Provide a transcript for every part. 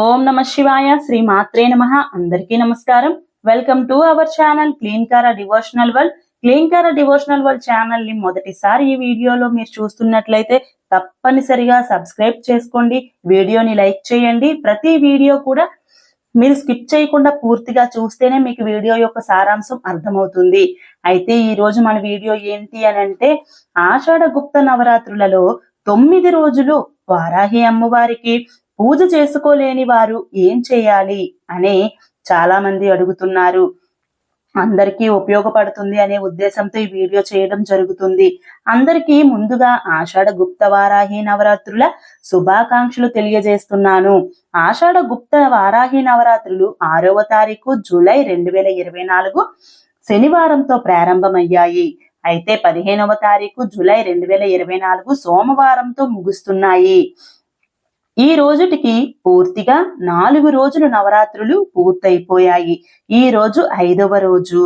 ఓం నమ శివాయ శ్రీ మాత్రే నమ. అందరికీ నమస్కారం. Welcome to our channel clean devotional world clean devotional world ఛానల్ని మొదటిసారి ఈ వీడియోలో మీరు చూస్తున్నట్లయితే తప్పనిసరిగా సబ్స్క్రైబ్ చేసుకోండి వీడియోని లైక్ చేయండి. ప్రతి వీడియో కూడా మీరు స్కిప్ చేయకుండా పూర్తిగా చూస్తేనే మీకు వీడియో యొక్క సారాంశం అర్థమవుతుంది. అయితే ఈ రోజు మన వీడియో ఏంటి అని అంటే ఆషాఢ గుప్త నవరాత్రులలో తొమ్మిది రోజులు వారాహి అమ్మవారికి పూజ చేసుకోలేని వారు ఏం చేయాలి అని చాలా మంది అడుగుతున్నారు. అందరికీ ఉపయోగపడుతుంది అనే ఉద్దేశంతో ఈ వీడియో చేయడం జరుగుతుంది. అందరికీ ముందుగా ఆషాఢ గుప్త వారాహి నవరాత్రుల శుభాకాంక్షలు తెలియజేస్తున్నాను. ఆషాఢ గుప్త వారాహి నవరాత్రులు ఆరవ తారీఖు జూలై రెండు వేల ఇరవై నాలుగు శనివారంతో ప్రారంభమయ్యాయి. అయితే పదిహేనవ తారీఖు జూలై రెండు వేల ఇరవై నాలుగు సోమవారంతో ముగుస్తున్నాయి. ఈ రోజుటికి పూర్తిగా నాలుగు రోజులు నవరాత్రులు పూర్తయిపోయాయి. ఈ రోజు ఐదవ రోజు.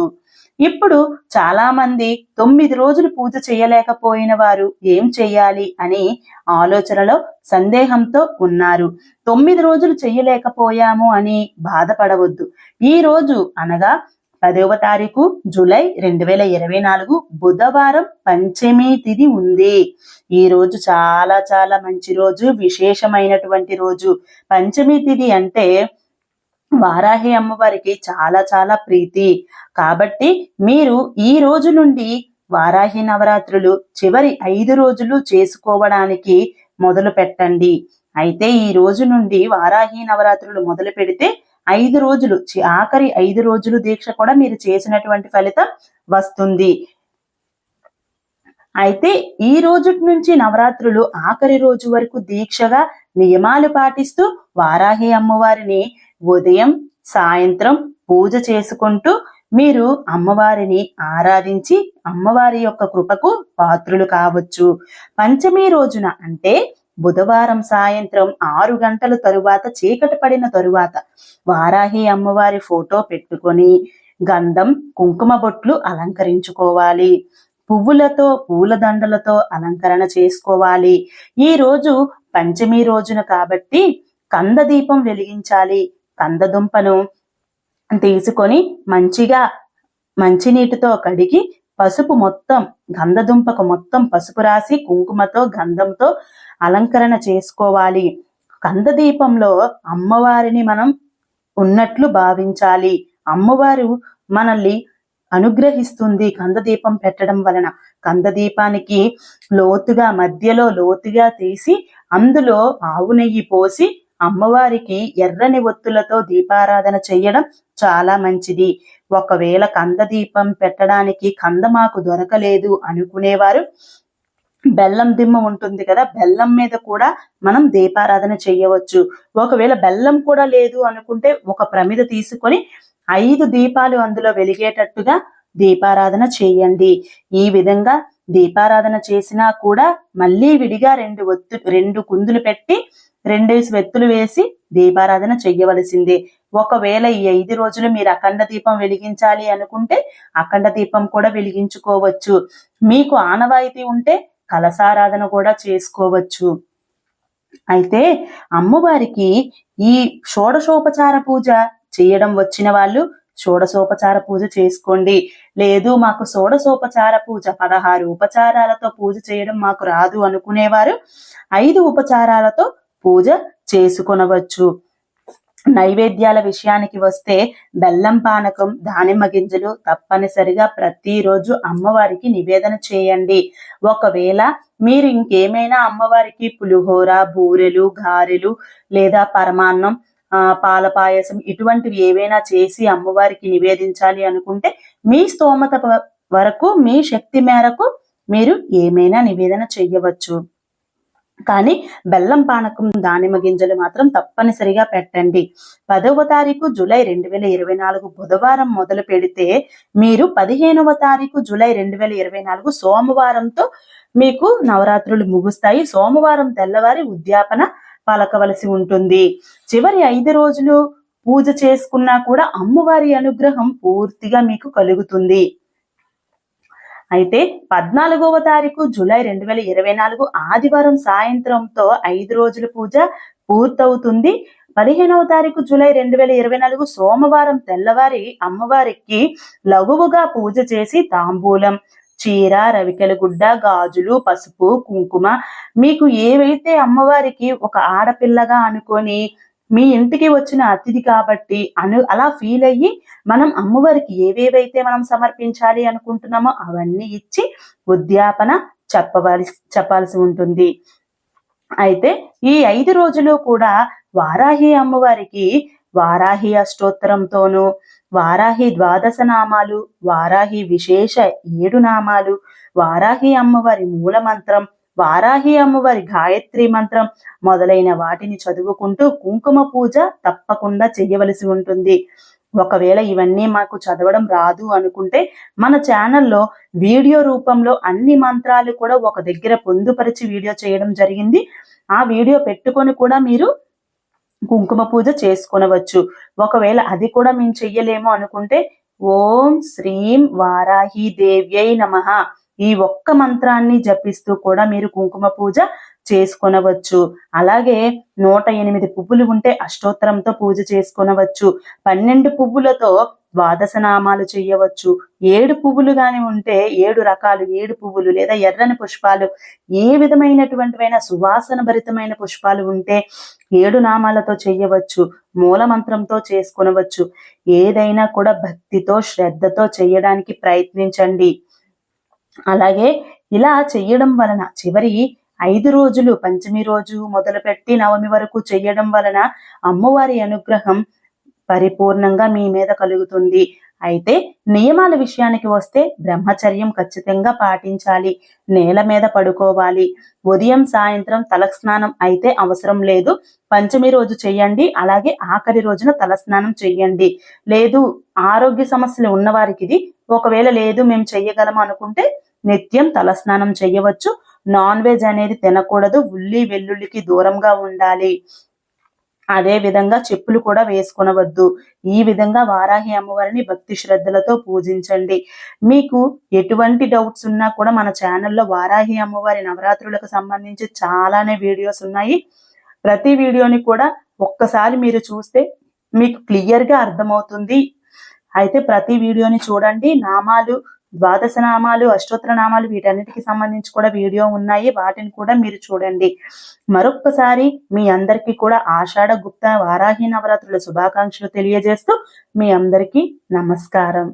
ఇప్పుడు చాలా మంది తొమ్మిది రోజులు పూజ చేయలేకపోయిన వారు ఏం చెయ్యాలి అని ఆలోచనలో సందేహంతో ఉన్నారు. తొమ్మిది రోజులు చెయ్యలేకపోయాము అని బాధపడవద్దు. ఈ రోజు అనగా పదవ తారీఖు జూలై రెండు వేల ఇరవై నాలుగు బుధవారం పంచమి తిథి ఉంది. ఈ రోజు చాలా చాలా మంచి రోజు విశేషమైనటువంటి రోజు. పంచమి తిథి అంటే వారాహి అమ్మవారికి చాలా చాలా ప్రీతి. కాబట్టి మీరు ఈ రోజు నుండి వారాహి నవరాత్రులు చివరి ఐదు రోజులు చేసుకోవడానికి మొదలు పెట్టండి అయితే ఈ రోజు నుండి వారాహి నవరాత్రులు మొదలు పెడితే ఐదు రోజులు ఆఖరి ఐదు రోజులు దీక్ష కూడా మీరు చేసినటువంటి ఫలితం వస్తుంది. అయితే ఈ రోజు నుంచి నవరాత్రులు ఆఖరి రోజు వరకు దీక్షగా నియమాలు పాటిస్తూ వారాహి అమ్మవారిని ఉదయం సాయంత్రం పూజ చేసుకుంటూ మీరు అమ్మవారిని ఆరాధించి అమ్మవారి యొక్క కృపకు పాత్రులు కావచ్చు. పంచమి రోజున అంటే బుధవారం సాయంత్రం ఆరు గంటల తరువాత చీకటి పడిన తరువాత వారాహి అమ్మవారి ఫోటో పెట్టుకొని గంధం కుంకుమ బొట్లు అలంకరించుకోవాలి. పువ్వులతో పూలదండలతో అలంకరణ చేసుకోవాలి. ఈ రోజు పంచమి రోజున కాబట్టి కంద దీపం వెలిగించాలి. కందదుంపను తీసుకొని మంచిగా మంచినీటితో కడిగి పసుపు మొత్తం గంధదుంపకు మొత్తం పసుపు రాసి కుంకుమతో గంధంతో అలంకరణ చేసుకోవాలి. కంద దీపంలో అమ్మవారిని మనం ఉన్నట్లు భావించాలి. అమ్మవారు మనల్ని అనుగ్రహిస్తుంది కంద దీపం పెట్టడం వలన. కంద దీపానికి లోతుగా మధ్యలో లోతుగా తీసి అందులో ఆవు నెయ్యి పోసి అమ్మవారికి ఎర్రని ఒత్తులతో దీపారాధన చేయడం చాలా మంచిది. ఒకవేళ కంద దీపం పెట్టడానికి కందమాకు దొరకలేదు అనుకునేవారు. బెల్లం దిమ్మ ఉంటుంది కదా బెల్లం మీద కూడా మనం దీపారాధన చేయవచ్చు. ఒకవేళ బెల్లం కూడా లేదు అనుకుంటే ఒక ప్రమిద తీసుకొని ఐదు దీపాలు అందులో వెలిగేటట్టుగా దీపారాధన చేయండి. ఈ విధంగా దీపారాధన చేసినా కూడా మళ్ళీ విడిగా రెండు ఒత్తు రెండు కుందులు పెట్టి రెండేసి వెత్తులు వేసి దీపారాధన చెయ్యవలసిందే ఒకవేళ ఈ ఐదు రోజులు మీరు అఖండ దీపం వెలిగించాలి అనుకుంటే అఖండ దీపం కూడా వెలిగించుకోవచ్చు. మీకు ఆనవాయితీ ఉంటే కలసారాధన కూడా చేసుకోవచ్చు. అయితే అమ్మవారికి ఈ షోడశోపచార పూజ చేయడం వచ్చిన వాళ్ళు షోడశోపచార పూజ చేసుకోండి. లేదు మాకు షోడశోపచార పూజ పదహారు ఉపచారాలతో పూజ చేయడం మాకు రాదు అనుకునేవారు. ఐదు ఉపచారాలతో పూజ చేసుకొనవచ్చు. నైవేద్యాల విషయానికి వస్తే బెల్లం పానకం దానిమ్మ గింజలు తప్పనిసరిగా ప్రతిరోజు అమ్మవారికి నివేదన చేయండి. ఒకవేళ మీరు ఇంకేమైనా అమ్మవారికి పులిహోర బూరెలు గారెలు లేదా పరమాన్నం పాల పాయసం ఇటువంటివి ఏవైనా చేసి అమ్మవారికి నివేదించాలి అనుకుంటే మీ స్తోమత వరకు మీ శక్తి మేరకు మీరు ఏమైనా నివేదన చేయవచ్చు. కానీ బెల్లం పానకం దానిమ్మ గింజలు మాత్రం తప్పనిసరిగా పెట్టండి. పదవ తారీఖు జూలై రెండు వేల ఇరవై నాలుగు బుధవారం మొదలు పెడితే మీరు పదిహేనవ తారీఖు జూలై రెండు వేల ఇరవై నాలుగు సోమవారంతో మీకు నవరాత్రులు ముగుస్తాయి. సోమవారం తెల్లవారి ఉద్యాపన పలకవలసి ఉంటుంది. చివరి ఐదు రోజులు పూజ చేసుకున్నా కూడా అమ్మవారి అనుగ్రహం పూర్తిగా మీకు కలుగుతుంది. అయితే పద్నాలుగవ తారీఖు జూలై రెండు వేల ఇరవై నాలుగు ఆదివారం సాయంత్రంతో ఐదు రోజుల పూజ పూర్తవుతుంది. పదిహేనవ తారీఖు జూలై రెండు వేల ఇరవై నాలుగు సోమవారం తెల్లవారి అమ్మవారికి లఘువుగా పూజ చేసి తాంబూలం చీర రవికెల గుడ్డ గాజులు పసుపు కుంకుమ మీకు ఏవైతే అమ్మవారికి ఒక ఆడపిల్లగా అనుకొని మీ ఇంటికి వచ్చిన అతిథి కాబట్టి అను అలా ఫీల్ అయ్యి మనం అమ్మవారికి ఏవేవైతే మనం సమర్పించాలి అనుకుంటున్నామో అవన్నీ ఇచ్చి ఉద్యాపన చెప్పవలసి చెప్పాల్సి ఉంటుంది. అయితే ఈ ఐదు రోజులు కూడా వారాహి అమ్మవారికి వారాహి అష్టోత్తరంతోనూ వారాహి ద్వాదశ నామాలు వారాహి విశేష ఏడు నామాలు వారాహి అమ్మవారి మూల మంత్రం వారాహి అమ్మవారి గాయత్రి మంత్రం మొదలైన వాటిని చదువుకుంటూ కుంకుమ పూజ తప్పకుండా చేయవలసి ఉంటుంది. ఒకవేళ ఇవన్నీ మాకు చదవడం రాదు అనుకుంటే మన ఛానల్లో వీడియో రూపంలో అన్ని మంత్రాలు కూడా ఒక దగ్గర పొందుపరిచి వీడియో చేయడం జరిగింది. ఆ వీడియో పెట్టుకొని కూడా మీరు కుంకుమ పూజ చేసుకునవచ్చు. ఒకవేళ అది కూడా మేము చెయ్యలేము అనుకుంటే ఓం శ్రీం వారాహి దేవ్యై నమః. ఈ ఒక్క మంత్రాన్ని జపిస్తూ కూడా మీరు కుంకుమ పూజ చేసుకొనవచ్చు. అలాగే నూట ఎనిమిది పువ్వులు ఉంటే అష్టోత్తరంతో పూజ చేసుకొనవచ్చు. పన్నెండు పువ్వులతో ద్వాదశ నామాలు చేయవచ్చు. ఏడు పువ్వులు గాని ఉంటే ఏడు రకాలు ఏడు పువ్వులు లేదా ఎర్రని పుష్పాలు ఏ విధమైనటువంటివైన సువాసన భరితమైన పుష్పాలు ఉంటే ఏడు నామాలతో చేయవచ్చు. మూల మంత్రంతో చేసుకొనవచ్చు. ఏదైనా కూడా భక్తితో శ్రద్ధతో చేయడానికి ప్రయత్నించండి. అలాగే ఇలా చెయ్యడం వలన చివరి ఐదు రోజులు పంచమి రోజు మొదలుపెట్టి నవమి వరకు చెయ్యడం వలన అమ్మవారి అనుగ్రహం పరిపూర్ణంగా మీ మీద కలుగుతుంది. అయితే నియమాల విషయానికి వస్తే బ్రహ్మచర్యం ఖచ్చితంగా పాటించాలి. నేల మీద పడుకోవాలి. ఉదయం సాయంత్రం తలస్నానం అయితే అవసరం లేదు. పంచమి రోజు చెయ్యండి. అలాగే ఆఖరి రోజున తలస్నానం చెయ్యండి. లేదు ఆరోగ్య సమస్యలు ఉన్నవారికి ఇది ఒకవేళ లేదు మేము చెయ్యగలం అనుకుంటే నిత్యం తలస్నానం చేయవచ్చు నాన్ వెజ్ అనేది తినకూడదు. ఉల్లి వెల్లుల్లికి దూరంగా ఉండాలి. అదే విధంగా చెప్పులు కూడా వేసుకొనవద్దు. ఈ విధంగా వారాహి అమ్మవారిని భక్తి శ్రద్ధలతో పూజించండి. మీకు ఎటువంటి డౌట్స్ ఉన్నా కూడా మన ఛానల్లో వారాహి అమ్మవారి నవరాత్రులకు సంబంధించి చాలానే వీడియోస్ ఉన్నాయి. ప్రతి వీడియోని కూడా ఒక్కసారి మీరు చూస్తే మీకు క్లియర్గా అర్థమవుతుంది. అయితే ప్రతి వీడియోని చూడండి. నామాలు ద్వాదశ నామాలు అష్టోత్తర నామాలు వీటన్నిటికి సంబంధించి కూడా వీడియో ఉన్నాయి. వాటిని కూడా మీరు చూడండి. మరొక్కసారి మీ అందరికీ కూడా ఆషాఢ గుప్త వారాహి నవరాత్రుల శుభాకాంక్షలు తెలియజేస్తూ మీ అందరికీ నమస్కారం.